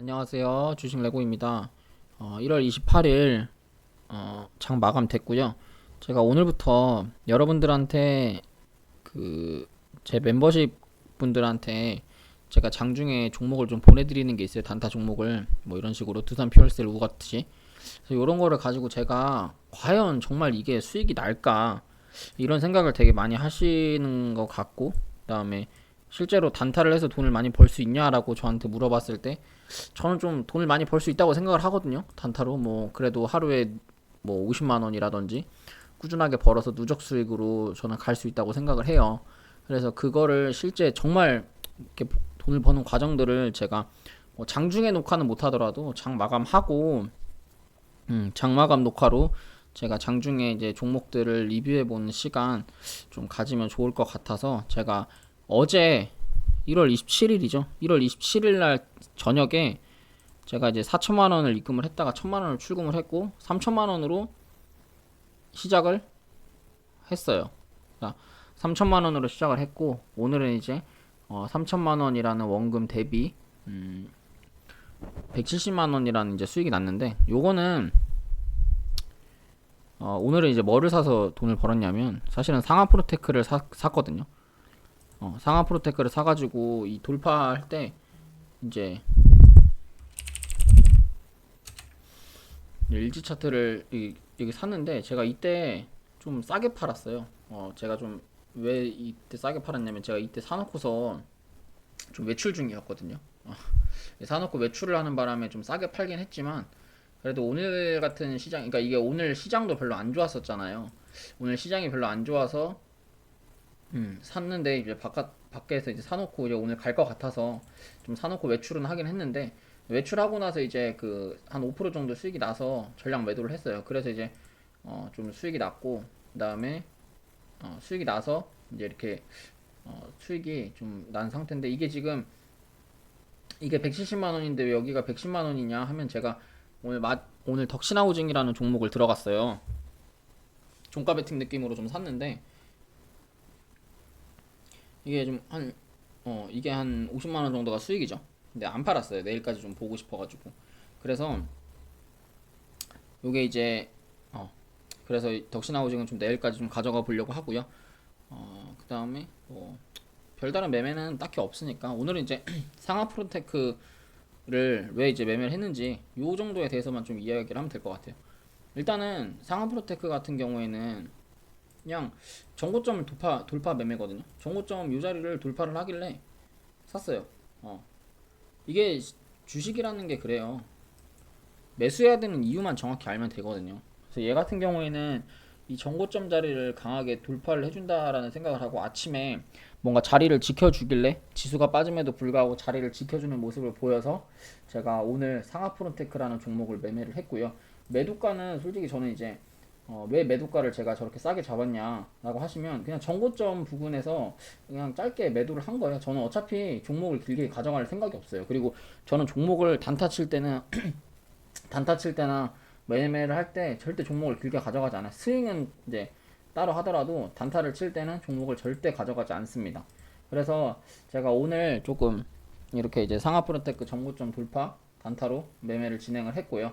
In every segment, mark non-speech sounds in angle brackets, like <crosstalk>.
안녕하세요. 주식 레고입니다. 어, 1월 28일 어, 장 마감 됐고요. 제가 오늘부터 여러분들한테 그 제 멤버십 분들한테 제가 장중에 종목을 좀 보내드리는 게 있어요. 단타 종목을 뭐 이런 식으로 두산 퓨얼셀 우 같이 그래서 이런 거를 가지고 제가 과연 정말 이게 수익이 날까 이런 생각을 되게 많이 하시는 것 같고 그다음에 실제로 단타를 해서 돈을 많이 벌 수 있냐라고 저한테 물어봤을 때 저는 좀 돈을 많이 벌 수 있다고 생각을 하거든요. 단타로 뭐 그래도 하루에 뭐 50만 원이라든지 꾸준하게 벌어서 누적 수익으로 저는 갈 수 있다고 생각을 해요. 그래서 그거를 실제 정말 이렇게 돈을 버는 과정들을 제가 뭐 장중에 녹화는 못 하더라도 장 마감하고 음, 장 마감 녹화로 제가 장중에 이제 종목들을 리뷰해 보는 시간 좀 가지면 좋을 것 같아서 제가 어제 1월 27일이죠. 1월 27일 날 저녁에 제가 이제 4천만 원을 입금을 했다가 1천만 원을 출금을 했고 3천만 원으로 시작을 했어요. 자, 3천만 원으로 시작을 했고 오늘은 이제 어, 3천만 원이라는 원금 대비 음, 170만 원이라는 이제 수익이 났는데 요거는 어, 오늘은 이제 뭐를 사서 돈을 벌었냐면 사실은 상하 프로테크를 사, 샀거든요. 어, 상하 프로테크를 사가지고 이 돌파할 때 이제 일지 차트를 이, 이게 샀는데 제가 이때 좀 싸게 팔았어요. 어, 제가 좀 왜 이때 싸게 팔았냐면 제가 이때 사놓고서 좀 외출 중이었거든요. 어, 사놓고 외출을 하는 바람에 좀 싸게 팔긴 했지만 그래도 오늘 같은 시장, 그러니까 이게 오늘 시장도 별로 안 좋았었잖아요. 오늘 시장이 별로 안 좋아서 음, 샀는데 이제 바깥 밖에서 이제 사놓고 이제 오늘 갈 것 같아서 좀 사놓고 외출은 하긴 했는데 외출하고 나서 이제 그 한 5% 정도 수익이 나서 전량 매도를 했어요. 그래서 이제 어, 좀 수익이 났고 그다음에 어, 수익이 나서 이제 이렇게 어, 수익이 좀 난 상태인데 이게 지금 이게 170만 원인데 왜 여기가 110만 원이냐 하면 제가 오늘 마, 오늘 덕신하우징이라는 종목을 들어갔어요. 종가 베팅 느낌으로 좀 샀는데 이게 좀 한 어 이게 한 50만 원 정도가 수익이죠. 근데 안 팔았어요. 내일까지 좀 보고 싶어가지고. 그래서 요게 이제 어 그래서 덕신하우징은 좀 내일까지 좀 가져가 보려고 하고요. 어 그다음에 뭐 별다른 매매는 딱히 없으니까 오늘은 이제 <clears throat> 상하 프로테크를 왜 이제 매매를 했는지 요 정도에 대해서만 좀 이야기를 하면 될 것 같아요. 일단은 상하 프로테크 같은 경우에는 그냥 정고점을 돌파 돌파 매매거든요. 정고점 요 자리를 돌파를 하길래 샀어요. 어. 이게 주식이라는 게 그래요. 매수해야 되는 이유만 정확히 알면 되거든요. 그래서 얘 같은 경우에는 이 정고점 자리를 강하게 돌파를 해준다라는 생각을 하고 아침에 뭔가 자리를 지켜주길래 지수가 빠짐에도 불구하고 자리를 지켜주는 모습을 보여서 제가 오늘 상하 프론테크라는 종목을 매매를 했고요. 매도가는 솔직히 저는 이제 어, 왜 매도가를 제가 저렇게 싸게 잡았냐라고 하시면 그냥 정고점 부분에서 그냥 짧게 매도를 한 거예요. 저는 어차피 종목을 길게 가져갈 생각이 없어요. 그리고 저는 종목을 단타 칠 때는 <clears throat> 단타 칠 때나 매매를 할 때 절대 종목을 길게 가져가지 않아요. 스윙은 이제 따로 하더라도 단타를 칠 때는 종목을 절대 가져가지 않습니다. 그래서 제가 오늘 조금 이렇게 이제 상하 프로테크 정고점 돌파 단타로 매매를 진행을 했고요.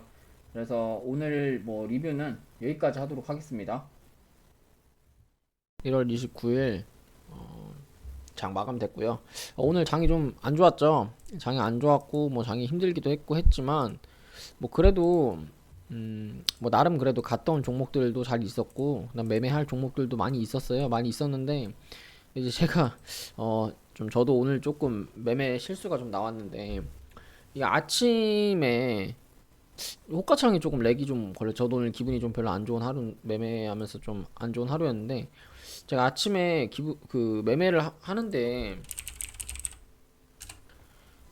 그래서 오늘 뭐 리뷰는 여기까지 하도록 하겠습니다. 1월 29일 어, 장 마감됐고요. 어, 오늘 장이 좀 안 좋았죠. 장이 안 좋았고 뭐 장이 힘들기도 했고 했지만 뭐 그래도 음, 뭐 나름 그래도 온 종목들도 잘 있었고 그다음 매매할 종목들도 많이 있었어요. 많이 있었는데 이제 제가 어 좀 저도 오늘 조금 매매 실수가 좀 나왔는데 이 아침에 호가창이 조금 렉이 좀 걸려. 저도 오늘 기분이 좀 별로 안 좋은 하루 매매하면서 좀 안 좋은 하루였는데 제가 아침에 기부 그 매매를 하, 하는데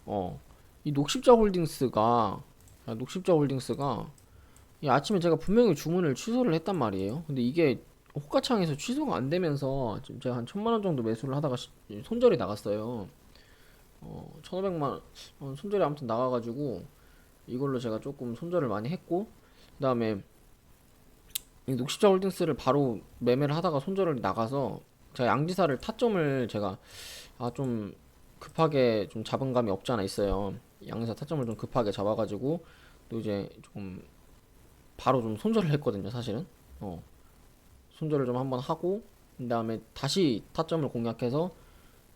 어 이 녹십자 홀딩스가 아, 녹십자 홀딩스가 이 아침에 제가 분명히 주문을 취소를 했단 말이에요. 근데 이게 호가창에서 취소가 안 되면서 지금 제가 한 천만 원 정도 매수를 하다가 시- 손절이 나갔어요. 어, 1,500만 원 손절이 아무튼 나가가지고 이걸로 제가 조금 손절을 많이 했고 그 다음에 이 녹십자 홀딩스를 바로 매매를 하다가 손절을 나가서 제가 양지사를 타점을 제가 아 좀 급하게 좀 잡은 감이 없지 않아 있어요. 양지사 타점을 좀 급하게 잡아가지고 또 이제 좀 바로 좀 손절을 했거든요 사실은 어 손절을 좀 한번 하고 그 다음에 다시 타점을 공략해서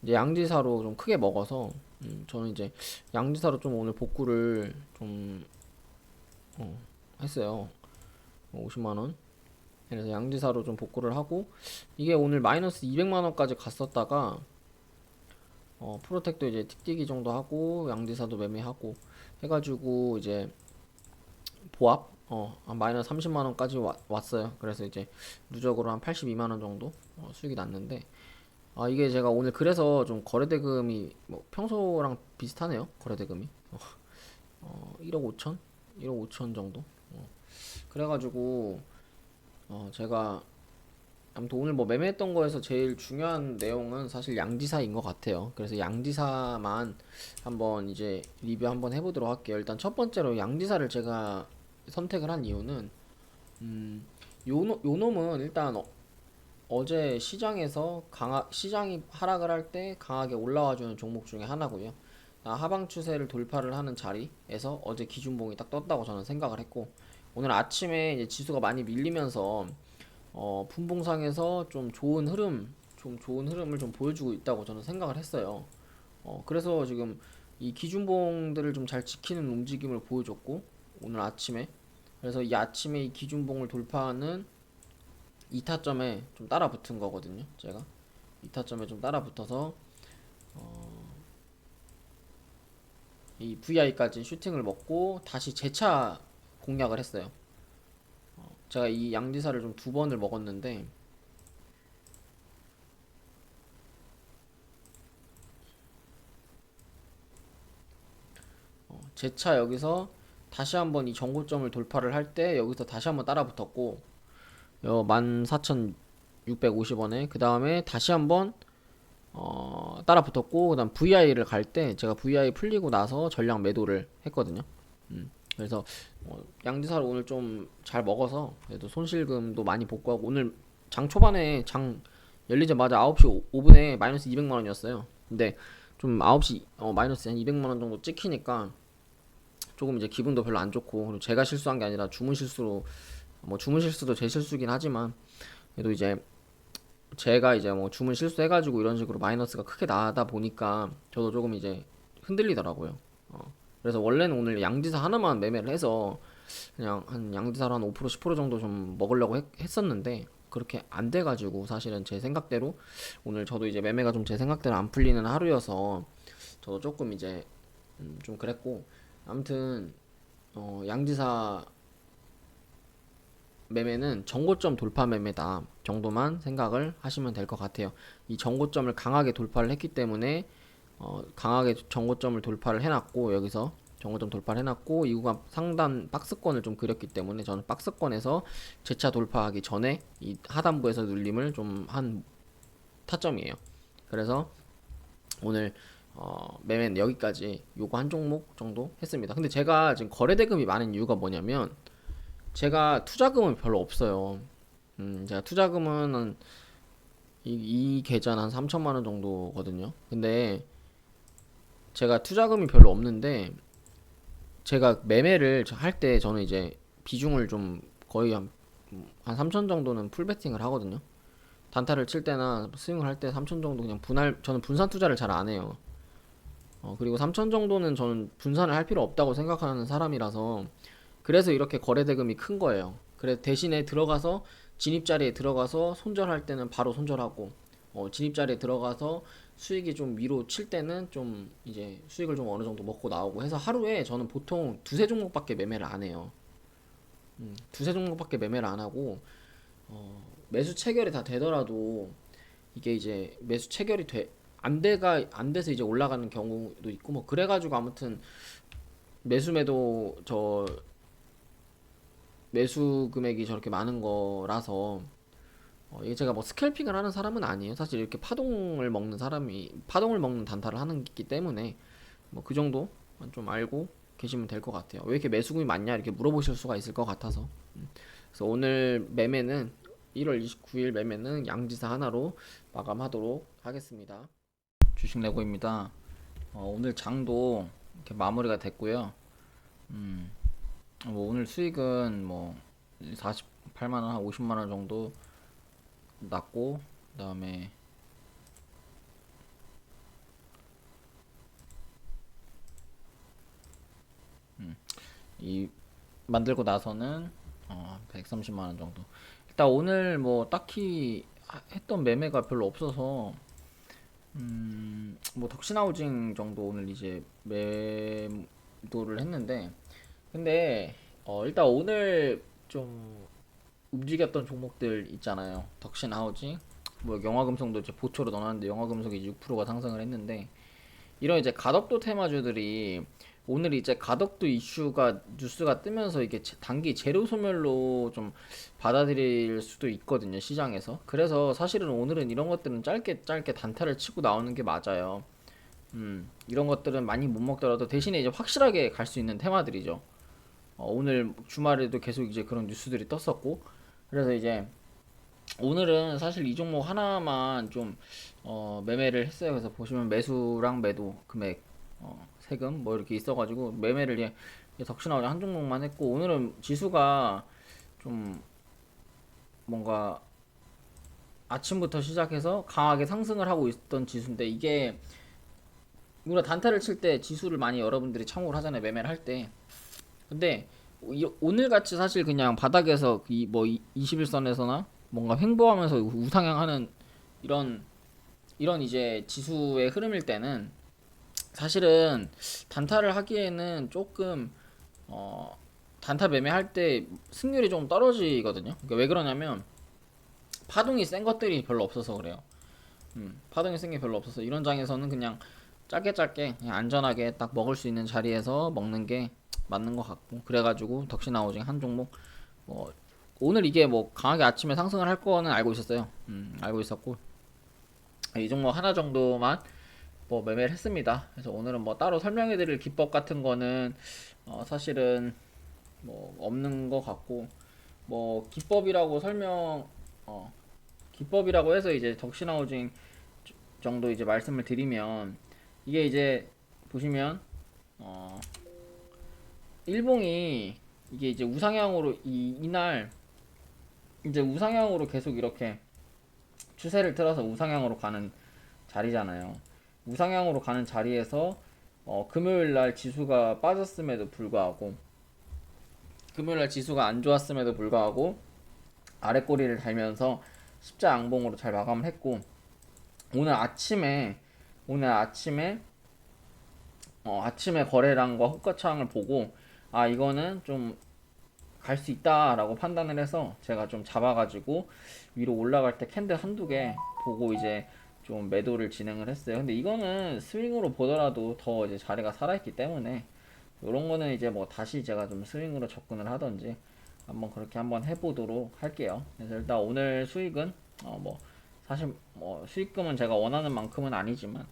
이제 양지사로 좀 크게 먹어서 음, 저는 이제 양지사로 좀 오늘 복구를 좀 어, 했어요. 50만 원. 그래서 양지사로 좀 복구를 하고 이게 오늘 마이너스 200만 원까지 갔었다가 어, 프로텍도 이제 틱틱이 정도 하고 양지사도 매매하고 해가지고 이제 보합 어, 한 마이너스 30만 원까지 와- 왔어요. 그래서 이제 누적으로 한 82만 원 정도 어, 수익이 났는데 아 이게 제가 오늘 그래서 좀 거래대금이 뭐 평소랑 비슷하네요. 거래대금이 어, 어 1억 5천, 1억 5천 정도. 어, 그래가지고 어 제가 아무튼 오늘 뭐 매매했던 거에서 제일 중요한 내용은 사실 양지사인 것 같아요. 그래서 양지사만 한번 이제 리뷰 한번 해보도록 할게요. 일단 첫 번째로 양지사를 제가 선택을 한 이유는 음, 요, 놈- 요 놈은 일단 어, 어제 시장에서 강하, 시장이 하락을 할 때 강하게 올라와주는 종목 중에 하나고요. 아, 하방 추세를 돌파를 하는 자리에서 어제 기준봉이 딱 떴다고 저는 생각을 했고 오늘 아침에 이제 지수가 많이 밀리면서 어, 분봉상에서 좀 좋은 흐름, 좀 좋은 흐름을 좀 보여주고 있다고 저는 생각을 했어요. 어, 그래서 지금 이 기준봉들을 좀 잘 지키는 움직임을 보여줬고 오늘 아침에 그래서 이 아침에 이 기준봉을 돌파하는 2타점에 좀 따라 붙은 거거든요. 제가 2타점에 좀 따라 붙어서 어, 이 VI까지 슈팅을 먹고 다시 재차 공략을 했어요. 어, 제가 이 양지사를 좀 두 번을 먹었는데 어, 재차 여기서 다시 한번 이 정고점을 돌파를 할 때 여기서 다시 한번 따라 붙었고 요 14,650원에 그 다음에 다시 한번 어, 따라 붙었고 그다음 VI를 갈 때 제가 VI 풀리고 나서 전량 매도를 했거든요. 음, 그래서 어, 양지사를 오늘 좀 잘 먹어서 그래도 손실금도 많이 복구하고 오늘 장 초반에 장 열리자마자 9시 5, 분에 마이너스 200만 원이었어요. 근데 좀 9시 어, 마이너스 한 200만 원 정도 찍히니까 조금 이제 기분도 별로 안 좋고 그리고 제가 실수한 게 아니라 주문 실수로 뭐 주문 실수도 제 실수긴 하지만 그래도 이제 제가 이제 뭐 주문 실수해가지고 이런 식으로 마이너스가 크게 나다 보니까 저도 조금 이제 흔들리더라고요. 어. 그래서 원래는 오늘 양지사 하나만 매매를 해서 그냥 한 양지사로 한 5% 10% 정도 좀 먹으려고 했, 했었는데 그렇게 안 돼가지고 사실은 제 생각대로 오늘 저도 이제 매매가 좀 제 생각대로 안 풀리는 하루여서 저도 조금 이제 음, 좀 그랬고 아무튼 어, 양지사 매매는 정고점 돌파 매매다 정도만 생각을 하시면 될 것 같아요. 이 정고점을 강하게 돌파를 했기 때문에 어, 강하게 정고점을 돌파를 해놨고 여기서 정고점 돌파를 해놨고 이 구간 상단 박스권을 좀 그렸기 때문에 저는 박스권에서 재차 돌파하기 전에 이 하단부에서 눌림을 좀 한 타점이에요. 그래서 오늘 어, 매매는 여기까지 요거 한 종목 정도 했습니다. 근데 제가 지금 거래 대금이 많은 이유가 뭐냐면 제가 투자금은 별로 없어요. 음, 제가 투자금은 한 이, 이 계좌는 한 3천만 원 정도거든요. 근데 제가 투자금이 별로 없는데 제가 매매를 할 때 저는 이제 비중을 좀 거의 한, 한 3천 정도는 풀베팅을 하거든요. 단타를 칠 때나 스윙을 할 때 3천 정도 그냥 분할 저는 분산 투자를 잘 안 해요. 어, 그리고 3천 정도는 저는 분산을 할 필요 없다고 생각하는 사람이라서 그래서 이렇게 거래 대금이 큰 거예요. 그래 대신에 들어가서 진입 자리에 들어가서 손절할 때는 바로 손절하고 어, 진입 자리에 들어가서 수익이 좀 위로 칠 때는 좀 이제 수익을 좀 어느 정도 먹고 나오고 해서 하루에 저는 보통 두세 종목밖에 매매를 안 해요. 음, 두세 종목밖에 매매를 안 하고 어, 매수 체결이 다 되더라도 이게 이제 매수 체결이 돼, 안 돼가 안 돼서 이제 올라가는 경우도 있고 뭐 그래가지고 아무튼 매수 매도 저 매수 금액이 저렇게 많은 거라서 어, 이게 제가 뭐 스캘핑을 하는 사람은 아니에요. 사실 이렇게 파동을 먹는 사람이 파동을 먹는 단타를 하는 기 때문에 뭐 그 정도 좀 알고 계시면 될 것 같아요. 왜 이렇게 매수금이 많냐 이렇게 물어보실 수가 있을 것 같아서. 음. 그래서 오늘 매매는 1월 29일 매매는 양지사 하나로 마감하도록 하겠습니다. 주식 레고입니다. 어, 오늘 장도 이렇게 마무리가 됐고요. 음, 뭐 오늘 수익은 뭐 48만 원, 한 50만 원 정도 났고 그다음에 이 만들고 나서는 어, 130만 원 정도. 일단 오늘 뭐 딱히 하- 했던 매매가 별로 없어서 음, 뭐 덕신하우징 정도 오늘 이제 매도를 했는데 근데 어, 일단 오늘 좀 움직였던 종목들 있잖아요. 덕신 하우징 뭐 영화금속도 이제 보초로 넣어놨는데 영화금속이 6%가 상승을 했는데 이런 이제 가덕도 테마주들이 오늘 이제 가덕도 이슈가 뉴스가 뜨면서 이게 제- 단기 재료 소멸로 좀 받아들일 수도 있거든요 시장에서. 그래서 사실은 오늘은 이런 것들은 짧게 짧게 단타를 치고 나오는 게 맞아요. 음 이런 것들은 많이 못 먹더라도 대신에 이제 확실하게 갈 수 있는 테마들이죠 어, 오늘 주말에도 계속 이제 그런 뉴스들이 떴었고 그래서 이제 오늘은 사실 이 종목 하나만 좀 어, 매매를 했어요. 그래서 보시면 매수랑 매도 금액, 어, 세금 뭐 이렇게 있어가지고 매매를 예, 예, 덕신하고 한 종목만 했고 오늘은 지수가 좀 뭔가 아침부터 시작해서 강하게 상승을 하고 있던 지수인데 이게 우리가 단타를 칠 때 지수를 많이 여러분들이 참고를 하잖아요. 매매를 할 때. 근데 이- 오늘 같이 사실 그냥 바닥에서 이 뭐 21선에서나 뭔가 횡보하면서 우상향하는 이런 이런 이제 지수의 흐름일 때는 사실은 단타를 하기에는 조금 어 단타 매매할 때 승률이 좀 떨어지거든요. 그러니까 왜 그러냐면 파동이 센 것들이 별로 없어서 그래요. 음, 파동이 센 게 별로 없어서 이런 장에서는 그냥 짧게 짧게 그냥 안전하게 딱 먹을 수 있는 자리에서 먹는 게 맞는 것 같고 그래가지고 덕신하우징 한 종목 뭐 오늘 이게 뭐 강하게 아침에 상승을 할 거는 알고 있었어요. 음, 알고 있었고 이 종목 하나 정도만 뭐 매매를 했습니다. 그래서 오늘은 뭐 따로 설명해드릴 기법 같은 거는 어 사실은 뭐 없는 것 같고 뭐 기법이라고 설명 어 기법이라고 해서 이제 덕신하우징 정도 이제 말씀을 드리면 이게 이제 보시면 어 일봉이 이게 이제 우상향으로 이 이날 이제 우상향으로 계속 이렇게 추세를 틀어서 우상향으로 가는 자리잖아요. 우상향으로 가는 자리에서 어, 금요일 날 지수가 빠졌음에도 불구하고 금요일 날 지수가 안 좋았음에도 불구하고 아래 꼬리를 달면서 십자 양봉으로 잘 마감을 했고 오늘 아침에 오늘 아침에 어, 아침에 거래량과 호가창을 보고 아 이거는 좀 갈 수 있다라고 판단을 해서 제가 좀 잡아가지고 위로 올라갈 때 캔들 한두 개 보고 이제 좀 매도를 진행을 했어요. 근데 이거는 스윙으로 보더라도 더 이제 자리가 살아있기 때문에 이런 거는 이제 뭐 다시 제가 좀 스윙으로 접근을 하던지 한번 그렇게 한번 해보도록 할게요. 그래서 일단 오늘 수익은 어 뭐 사실 뭐 수익금은 제가 원하는 만큼은 아니지만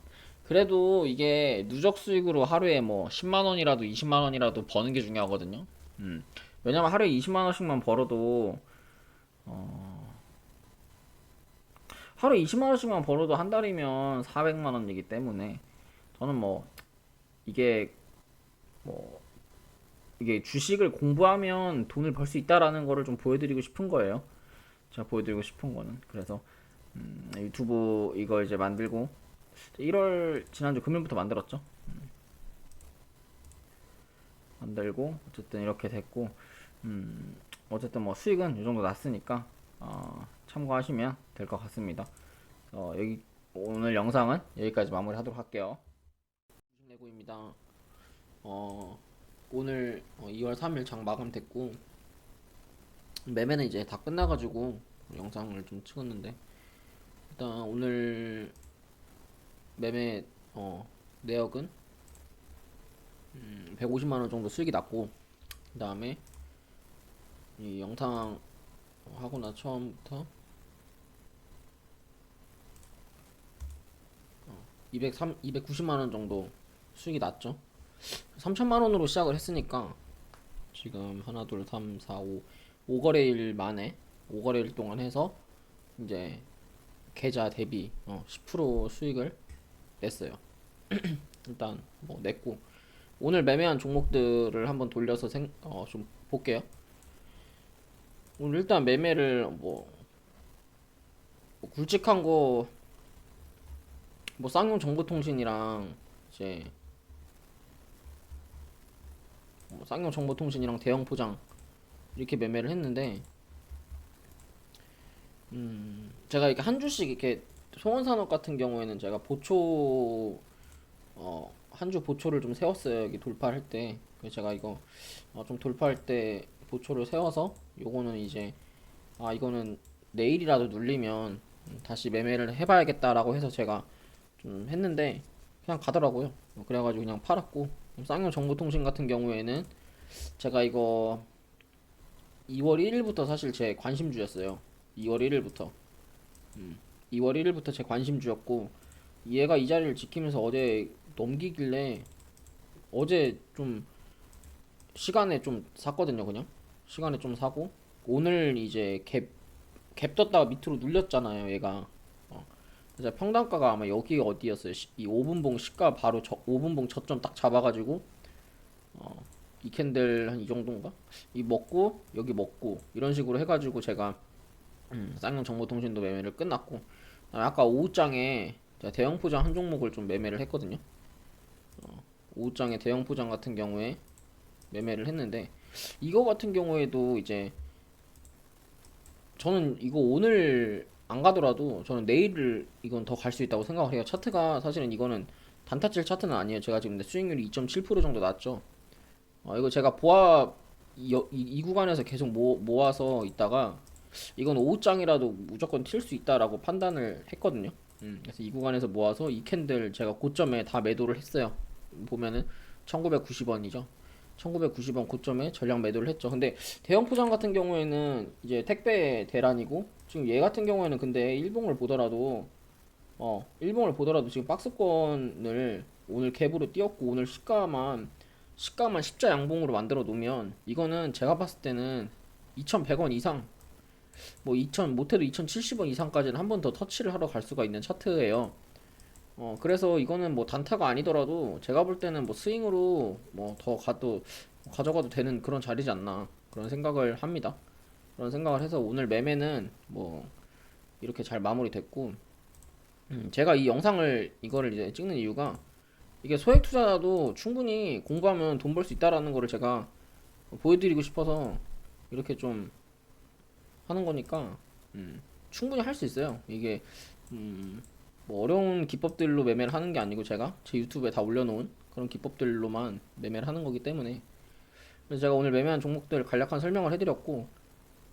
그래도 이게 누적 수익으로 하루에 뭐 10만 원이라도 20만 원이라도 버는 게 중요하거든요. 음. 왜냐면 하루에 20만 원씩만 벌어도 어 하루에 20만 원씩만 벌어도 한 달이면 400만 원이기 때문에 저는 뭐 이게 뭐 이게 주식을 공부하면 돈을 벌 수 있다라는 거를 좀 보여드리고 싶은 거예요. 제가 보여드리고 싶은 거는 그래서 음, 유튜브 이거 이제 만들고 1월 지난주 금요일부터 만들었죠. 음. 만들고 어쨌든 이렇게 됐고 음, 어쨌든 뭐 수익은 이 정도 났으니까 어, 참고하시면 될 것 같습니다. 어, 여기 오늘 영상은 여기까지 마무리하도록 할게요. 내고입니다. 어, 오늘 어, 2월 3일 장 마감됐고 매매는 이제 다 끝나가지고 영상을 좀 찍었는데 일단 오늘 매매 어, 내역은 음, 150만 원 정도 수익이 났고 그 다음에 이 영상 하고 나 처음부터 203, 290만 원 정도 수익이 났죠. 3천만 원으로 시작을 했으니까 지금 하나 둘 삼 사 오 5거래일 만에 5거래일 동안 해서 이제 계좌 대비 어, 10% 수익을 냈어요. <clears throat> 일단 뭐 냈고 오늘 매매한 종목들을 한번 돌려서 생, 어, 좀 볼게요. 오늘 일단 매매를 뭐, 뭐 굵직한 거, 뭐 쌍용 정보통신이랑 이제 뭐 쌍용 정보통신이랑 대형 포장 이렇게 매매를 했는데, 음, 제가 이렇게 한 주씩 이렇게 송원산업 같은 경우에는 제가 보초 어, 한 주 보초를 좀 세웠어요. 여기 돌파할 때. 그래서 제가 이거 어, 좀 돌파할 때 보초를 세워서 요거는 이제 아 이거는 내일이라도 눌리면 음, 다시 매매를 해봐야겠다라고 해서 제가 좀 했는데 그냥 가더라고요. 어, 그래가지고 그냥 팔았고 쌍용 정보통신 같은 경우에는 제가 이거 2월 1일부터 사실 제 관심주였어요. 2월 1일부터. 2월 1일부터 제 관심주였고 얘가 이 자리를 지키면서 어제 넘기길래 어제 좀 시간에 좀 샀거든요 그냥. 시간에 좀 사고 오늘 이제 갭, 갭 떴다가 밑으로 눌렸잖아요 얘가. 어. 그래서 평단가가 아마 여기 어디였어요? 시- 이 5분봉 시가 바로 저 5분봉 저점 딱 잡아가지고 어, 이 캔들 한 이 정도인가? 이 먹고 여기 먹고 이런 식으로 해가지고 제가 음, 쌍용 정보통신도 매매를 끝났고 아까 오후장에 대형 포장 한 종목을 좀 매매를 했거든요. 어, 오후장에 대형 포장 같은 경우에 매매를 했는데 이거 같은 경우에도 이제 저는 이거 오늘 안 가더라도 저는 내일을 이건 더 갈 수 있다고 생각을 해요. 차트가 사실은 이거는 단타칠 차트는 아니에요. 제가 지금 수익률이 2.7% 정도 났죠. 어, 이거 제가 보아 이, 이, 이 구간에서 계속 모, 모아서 있다가 이건 오후장이라도 무조건 튈 수 있다라고 판단을 했거든요. 음, 그래서 이 구간에서 모아서 이 캔들 제가 고점에 다 매도를 했어요. 보면은 1990원이죠. 1990원 고점에 전량 매도를 했죠. 근데 대형 포장 같은 경우에는 이제 택배 대란이고 지금 얘 같은 경우에는 근데 일봉을 보더라도 어 일봉을 보더라도 지금 박스권을 오늘 갭으로 띄었고 오늘 시가만 시가만 십자 양봉으로 만들어 놓으면 이거는 제가 봤을 때는 2,100원 이상 뭐 2000 못해도 2070원 이상까지는 한 번 더 터치를 하러 갈 수가 있는 차트예요. 어 그래서 이거는 뭐 단타가 아니더라도 제가 볼 때는 뭐 스윙으로 뭐 더 가도 가져가도 되는 그런 자리지 않나 그런 생각을 합니다. 그런 생각을 해서 오늘 매매는 뭐 이렇게 잘 마무리됐고 음, 제가 이 영상을 이거를 이제 찍는 이유가 이게 소액 투자도 충분히 공부하면 돈 벌 수 있다라는 거를 제가 보여드리고 싶어서 이렇게 좀 하는 거니까 음, 충분히 할 수 있어요. 이게 음, 뭐 어려운 기법들로 매매를 하는 게 아니고 제가 제 유튜브에 다 올려놓은 그런 기법들로만 매매를 하는 거기 때문에 그래서 제가 오늘 매매한 종목들 간략한 설명을 해드렸고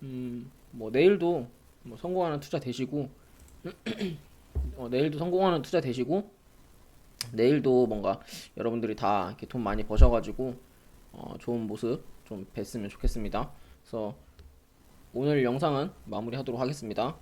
음, 뭐 내일도 뭐 성공하는 투자 되시고 <clears throat> 어, 내일도 성공하는 투자 되시고 내일도 뭔가 여러분들이 다 이렇게 돈 많이 버셔가지고 어, 좋은 모습 좀 뵀으면 좋겠습니다. 그래서 오늘 영상은 마무리하도록 하겠습니다.